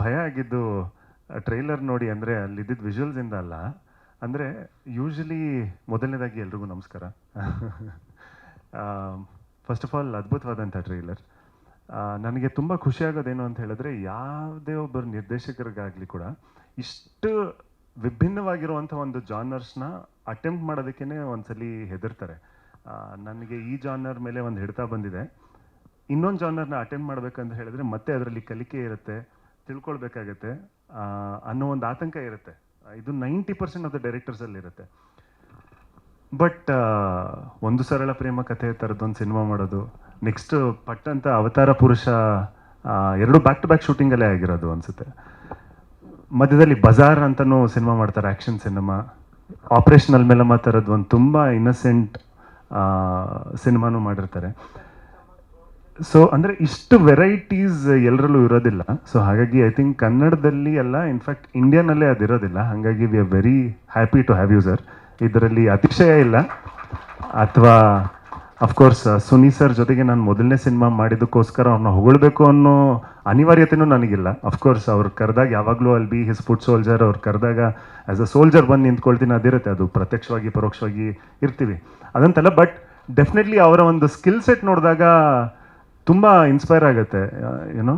ಭಯ ಆಗಿದ್ದು ಟ್ರೈಲರ್ ನೋಡಿ ಅಂದರೆ ಅಲ್ಲಿದ್ದಿದ್ದು ವಿಜುವಲ್ಸಿಂದ ಅಲ್ಲ. ಅಂದರೆ ಯೂಶಲಿ ಮೊದಲನೇದಾಗಿ ಎಲ್ರಿಗೂ ನಮಸ್ಕಾರ. ಫಸ್ಟ್ ಆಫ್ ಆಲ್ ಅದ್ಭುತವಾದಂಥ ಟ್ರೈಲರ್ ನನಗೆ ತುಂಬ ಖುಷಿಯಾಗೋದೇನು ಅಂತ ಹೇಳಿದ್ರೆ ಯಾವುದೇ ಒಬ್ಬರು ನಿರ್ದೇಶಕರಿಗಾಗಲಿ ಕೂಡ ಇಷ್ಟು ವಿಭಿನ್ನವಾಗಿರುವಂಥ ಒಂದು ಜಾನರ್ಸ್ನ ಅಟೆಂಪ್ಟ್ ಮಾಡೋದಕ್ಕೇ ಒಂದ್ಸಲಿ ಹೆದರ್ತಾರೆ. ನನಗೆ ಈ ಜಾನರ್ ಮೇಲೆ ಒಂದು ಹಿಡಿತ ಬಂದಿದೆ. ಇನ್ನೊಂದು ಜಾನರ್ನ ಅಟೆಂಪ್ಟ್ ಮಾಡ್ಬೇಕಂತ ಹೇಳಿದ್ರೆ ಮತ್ತೆ ಅದರಲ್ಲಿ ಕಲಿಕೆ ಇರುತ್ತೆ. ತಿಳ್ಕೊಳ್ಬೇಕಾಗತ್ತೆ ಅನ್ನೋ ಒಂದು ಆತಂಕ ಇರುತ್ತೆ. ಇದು ನೈಂಟಿ ಪರ್ಸೆಂಟ್ ಆಫ್ ದ ಡೈರೆಕ್ಟರ್ಸಲ್ಲಿ ಇರುತ್ತೆ. ಬಟ್ ಒಂದು ಸರಳ ಪ್ರೇಮ ಕಥೆ ಥರದ್ದೊಂದು ಸಿನಿಮಾ ಮಾಡೋದು ನೆಕ್ಸ್ಟ್ ಪಟ್ಟಂತ ಅವತಾರ ಪುರುಷ ಎರಡು ಬ್ಯಾಕ್ ಟು ಬ್ಯಾಕ್ ಶೂಟಿಂಗಲ್ಲೇ ಆಗಿರೋದು ಅನ್ಸುತ್ತೆ. ಮಧ್ಯದಲ್ಲಿ ಬಜಾರ್ ಅಂತಾನು ಸಿನಿಮಾ ಮಾಡ್ತಾರೆ ಆ್ಯಕ್ಷನ್ ಸಿನಿಮಾ ಆಪರೇಷನಲ್ ಮೇಲೆ ಮಾತಾಡೋದು ಒಂದು ತುಂಬ ಇನ್ನಸೆಂಟ್ ಸಿನಿಮಾನು ಮಾಡಿರ್ತಾರೆ. ಸೊ ಅಂದರೆ ಇಷ್ಟು ವೆರೈಟೀಸ್ ಎಲ್ಲರಲ್ಲೂ ಇರೋದಿಲ್ಲ. ಸೊ ಹಾಗಾಗಿ ಐ ಥಿಂಕ್ ಕನ್ನಡದಲ್ಲಿ ಎಲ್ಲ ಇನ್ಫ್ಯಾಕ್ಟ್ ಇಂಡಿಯಾನಲ್ಲೇ ಅದಿರೋದಿಲ್ಲ ಹಾಗಾಗಿ we are very happy to have you sir ಇದರಲ್ಲಿ ಅತಿಶಯ ಇಲ್ಲ. ಅಥವಾ ಅಫ್ಕೋರ್ಸ್ ಸುನಿ ಸರ್ ಜೊತೆಗೆ ನಾನು ಮೊದಲನೇ ಸಿನಿಮಾ ಮಾಡಿದ್ದಕ್ಕೋಸ್ಕರ ಅವ್ರನ್ನ ಹೊಗಳಬೇಕು ಅನ್ನೋ ಅನಿವಾರ್ಯತೆಯೂ ನನಗಿಲ್ಲ. ಅಫ್ಕೋರ್ಸ್ ಅವ್ರು ಕರೆದಾಗ ಯಾವಾಗಲೂ ಅಲ್ಲಿ ಬಿ ಹಿಸ್ ಫುಡ್ ಸೋಲ್ಜರ್ ಅವ್ರು ಕರೆದಾಗ ಆ್ಯಸ್ ಅ ಸೋಲ್ಜರ್ ಬಂದು ನಿಂತ್ಕೊಳ್ತೀನಿ, ಅದಿರುತ್ತೆ. ಅದು ಪ್ರತ್ಯಕ್ಷವಾಗಿ, ಪರೋಕ್ಷವಾಗಿ ಇರ್ತೀವಿ. ಅದಂತಲ್ಲ ಬಟ್ ಡೆಫಿನೆಟ್ಲಿ ಅವರ ಒಂದು ಸ್ಕಿಲ್ ಸೆಟ್ ನೋಡಿದಾಗ ತುಂಬ ಇನ್ಸ್ಪೈರ್ ಆಗುತ್ತೆ ಏನೋ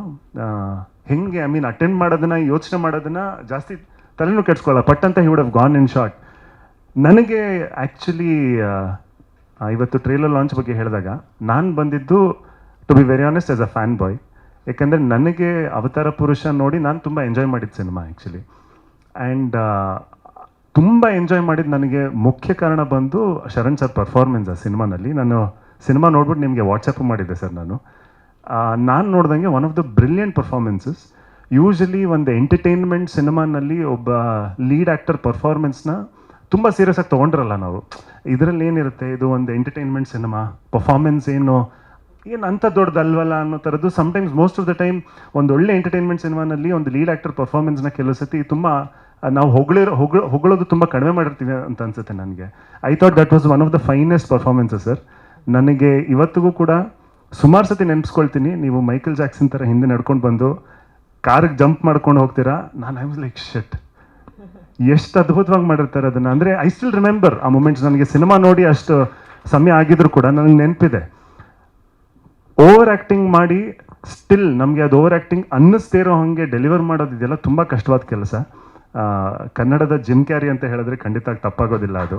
ಹೆಂಗೆ ಐ ಮೀನ್ ಅಟೆಂಡ್ ಮಾಡೋದನ್ನ, ಯೋಚನೆ ಮಾಡೋದನ್ನ ಜಾಸ್ತಿ ತಲೆನೂ ಕೆಡ್ಸ್ಕೊಳ್ಳಲ್ಲ ಪಟ್ ಅಂತ he would have gone in short ನನಗೆ ಆ್ಯಕ್ಚುಲಿ ಇವತ್ತು ಟ್ರೇಲರ್ ಲಾಂಚ್ ಬಗ್ಗೆ ಹೇಳಿದಾಗ, ನಾನು ಬಂದಿದ್ದು to be very honest as a fan boy ಯಾಕಂದರೆ ನನಗೆ ಅವತಾರ ಪುರುಷ ನೋಡಿ ನಾನು ತುಂಬ ಎಂಜಾಯ್ ಮಾಡಿದ್ದು ಸಿನಿಮಾ ಆ್ಯಕ್ಚುಲಿ ಆ್ಯಂಡ್ ತುಂಬ ಎಂಜಾಯ್ ಮಾಡಿದ್ದು ನನಗೆ ಮುಖ್ಯ ಕಾರಣ ಬಂದು ಶರಣ್ ಸರ್ ಪರ್ಫಾರ್ಮೆನ್ಸ್ ಆ ಸಿನಿಮಾನಲ್ಲಿ ನಾನು ಸಿನಿಮಾ ನೋಡ್ಬಿಟ್ಟು ನಿಮಗೆ ವಾಟ್ಸಪ್ ಮಾಡಿದ್ದೆ ಸರ್ ನಾನು. ನಾನು ನೋಡ್ದಂಗೆ one of the brilliant performances usually ಒಂದು ಎಂಟರ್ಟೈನ್ಮೆಂಟ್ ಸಿನಿಮಾನಲ್ಲಿ ಒಬ್ಬ ಲೀಡ್ ಆ್ಯಕ್ಟರ್ ಪರ್ಫಾರ್ಮೆನ್ಸ್ನ ತುಂಬ ಸೀರಿಯಸ್ ಆಗಿ ತೊಗೊಂಡ್ರಲ್ಲ ನಾವು. ಇದರಲ್ಲಿ ಏನಿರುತ್ತೆ? ಇದು ಒಂದು ಎಂಟರ್ಟೈನ್ಮೆಂಟ್ ಸಿನಿಮಾ ಪರ್ಫಾರ್ಮೆನ್ಸ್ ಏನು? ಏನು ಅಂಥ ದೊಡ್ಡದಲ್ವಲ್ಲ ಅನ್ನೋ ಥರದ್ದು sometimes most of the time ಒಂದು ಒಳ್ಳೆ ಎಂಟರ್ಟೈನ್ಮೆಂಟ್ ಸಿನಿಮಾನಲ್ಲಿ ಒಂದು ಲೀಡ್ ಆ್ಯಕ್ಟರ್ ಪರ್ಫಾರ್ಮೆನ್ಸ್ನ ಕೆಲವು ಸತಿ ತುಂಬ ನಾವು ಹೊಗಳಿರೋ ಹೊಗಳ ಹೊಗಳೋದು ತುಂಬ ಕಡಿಮೆ ಮಾಡಿರ್ತೀವಿ ಅಂತ ಅನ್ಸುತ್ತೆ ನನಗೆ. I thought that was one of the finest performances sir ನನಗೆ ಇವತ್ತಿಗೂ ಕೂಡ ಸುಮಾರು ಸತಿ ನೆನೆಸ್ಕೊಳ್ತೀನಿ, ನೀವು ಮೈಕಲ್ ಜಾಕ್ಸನ್ ಥರ ಹಿಂದೆ ನಡ್ಕೊಂಡು ಬಂದು ಕಾರಿಗೆ ಜಂಪ್ ಮಾಡ್ಕೊಂಡು ಹೋಗ್ತೀರಾ? ನಾನು ಐ ವಾಸ್ ಲೈಕ್ ಶೆಟ್ ಎಷ್ಟು ಅದ್ಭುತವಾಗಿ ಮಾಡಿರ್ತಾರೆ ಅದನ್ನ. ಅಂದರೆ ಐ ಸ್ಟಿಲ್ ರಿಮೆಂಬರ್ ಆ ಮೂಮೆಂಟ್ಸ್ ನನಗೆ ಸಿನಿಮಾ ನೋಡಿ ಅಷ್ಟು ಸಮಯ ಆಗಿದ್ರು ಕೂಡ ನನಗೆ ನೆನಪಿದೆ. ಓವರ್ ಆ್ಯಕ್ಟಿಂಗ್ ಮಾಡಿ ಸ್ಟಿಲ್ ನಮಗೆ ಅದು ಓವರ್ ಆ್ಯಕ್ಟಿಂಗ್ ಅನ್ನಿಸ್ದೇ ಇರೋ ಹಾಗೆ ಡೆಲಿವರ್ ಮಾಡೋದಿದೆಯಲ್ಲ ಇದೆಲ್ಲ ತುಂಬ ಕಷ್ಟವಾದ ಕೆಲಸ. ಕನ್ನಡದ ಜಿಮ್ ಕ್ಯಾರಿ ಅಂತ ಹೇಳಿದ್ರೆ ಖಂಡಿತ ತಪ್ಪಾಗೋದಿಲ್ಲ ಅದು.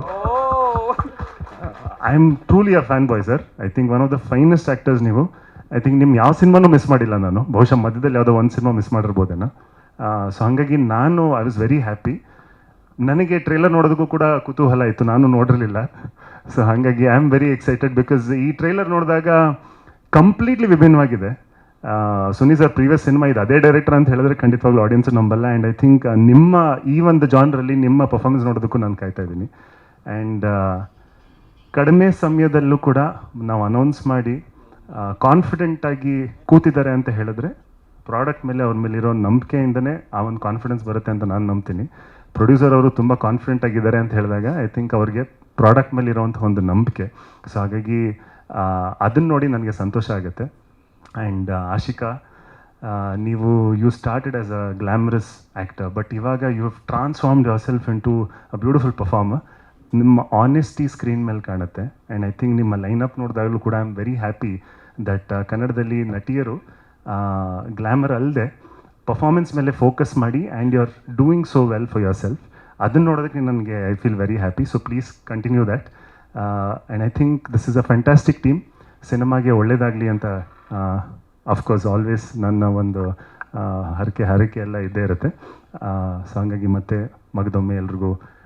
I am truly a fan boy sir. I think one of the finest actors ನೀವು. ಐ ಥಿಂಕ್ ನಿಮ್ಮ ಯಾವ ಸಿನಿಮಾನೂ ಮಿಸ್ ಮಾಡಿಲ್ಲ ನಾನು. ಬಹುಶಃ ಮಧ್ಯದಲ್ಲಿ ಯಾವುದೋ ಒಂದು ಸಿನಿಮಾ ಮಿಸ್ ಮಾಡಿರ್ಬೋದೇನೋ. ಸೊ ಹಾಗಾಗಿ ನಾನು, ಐ ವಾಸ್ ವೆರಿ ಹ್ಯಾಪಿ. ನನಗೆ ಟ್ರೇಲರ್ ನೋಡೋದಕ್ಕೂ ಕೂಡ ಕುತೂಹಲ ಇತ್ತು. ನಾನು ನೋಡಿರಲಿಲ್ಲ. ಸೊ ಹಾಗಾಗಿ I am very excited because ಈ ಟ್ರೈಲರ್ ನೋಡಿದಾಗ ಕಂಪ್ಲೀಟ್ಲಿ ವಿಭಿನ್ನವಾಗಿದೆ. ಸುನಿ ಸರ್, ಪ್ರೀವಿಯಸ್ ಸಿನಿಮಾ ಇದು ಅದೇ ಡೈರೆಕ್ಟರ್ ಅಂತ ಹೇಳಿದ್ರೆ ಖಂಡಿತವಾಗ್ಲೂ ಆಡಿಯನ್ಸ್ ನಂಬಲ್ಲ. ಆ್ಯಂಡ್ ಐ ಥಿಂಕ್ ನಿಮ್ಮ ಈ ಒಂದು ಜಾನ್ರಲ್ಲಿ ನಿಮ್ಮ ಪರ್ಫಾರ್ಮೆನ್ಸ್ ನೋಡೋದಕ್ಕೂ ನಾನು ಕಾಯ್ತಾ ಇದ್ದೀನಿ. ಆ್ಯಂಡ್ ಕಡಿಮೆ ಸಮಯದಲ್ಲೂ ಕೂಡ ನಾವು ಅನೌನ್ಸ್ ಮಾಡಿ ಕಾನ್ಫಿಡೆಂಟ್ ಆಗಿ ಕೂತಿದ್ದಾರೆ ಅಂತ ಹೇಳಿದ್ರೆ ಪ್ರಾಡಕ್ಟ್ ಮೇಲೆ ಅವ್ರ ಮೇಲೆ ಇರೋ ನಂಬಿಕೆಯಿಂದನೇ ಆ ಒಂದು ಕಾನ್ಫಿಡೆನ್ಸ್ ಬರುತ್ತೆ ಅಂತ ನಾನು ನಂಬ್ತೀನಿ. ಪ್ರೊಡ್ಯೂಸರ್ ಅವರು ತುಂಬ ಕಾನ್ಫಿಡೆಂಟ್ ಆಗಿದ್ದಾರೆ ಅಂತ ಹೇಳಿದಾಗ ಐ ಥಿಂಕ್ ಅವ್ರಿಗೆ ಪ್ರಾಡಕ್ಟ್ ಮೇಲೆ ಇರೋವಂಥ ಒಂದು ನಂಬಿಕೆ. ಸೊ ಹಾಗಾಗಿ ಅದನ್ನು ನೋಡಿ ನನಗೆ ಸಂತೋಷ ಆಗುತ್ತೆ. ಆ್ಯಂಡ್ ಆಶಿಕಾ ನೀವು you started as a glamorous actor but ಇವಾಗ you have transformed yourself into a beautiful performer ನಿಮ್ಮ ಆನೆಸ್ಟಿ ಸ್ಕ್ರೀನ್ ಮೇಲೆ ಕಾಣುತ್ತೆ. ಆ್ಯಂಡ್ ಐ ಥಿಂಕ್ ನಿಮ್ಮ ಲೈನಪ್ ನೋಡಿದಾಗಲೂ ಕೂಡ I am very happy that ಕನ್ನಡದಲ್ಲಿ ನಟಿಯರು ಗ್ಲಾಮರ್ ಅಲ್ಲದೆ ಪರ್ಫಾರ್ಮೆನ್ಸ್ ಮೇಲೆ ಫೋಕಸ್ ಮಾಡಿ and you are doing so well for yourself ಅದನ್ನು ನೋಡೋದಕ್ಕೆ ನನಗೆ I feel very happy so please continue that and I think this is a fantastic team ಸಿನಿಮಾಗೆ ಒಳ್ಳೆಯದಾಗಲಿ ಅಂತ ಅಫ್ಕೋರ್ಸ್ ಆಲ್ವೇಸ್ ನನ್ನ ಒಂದು ಹರಕೆ ಹರಕೆ ಎಲ್ಲ ಇದ್ದೇ ಇರುತ್ತೆ. ಸೊ ಹಂಗಾಗಿ ಮತ್ತೆ ಮಗದೊಮ್ಮೆ ಎಲ್ರಿಗೂ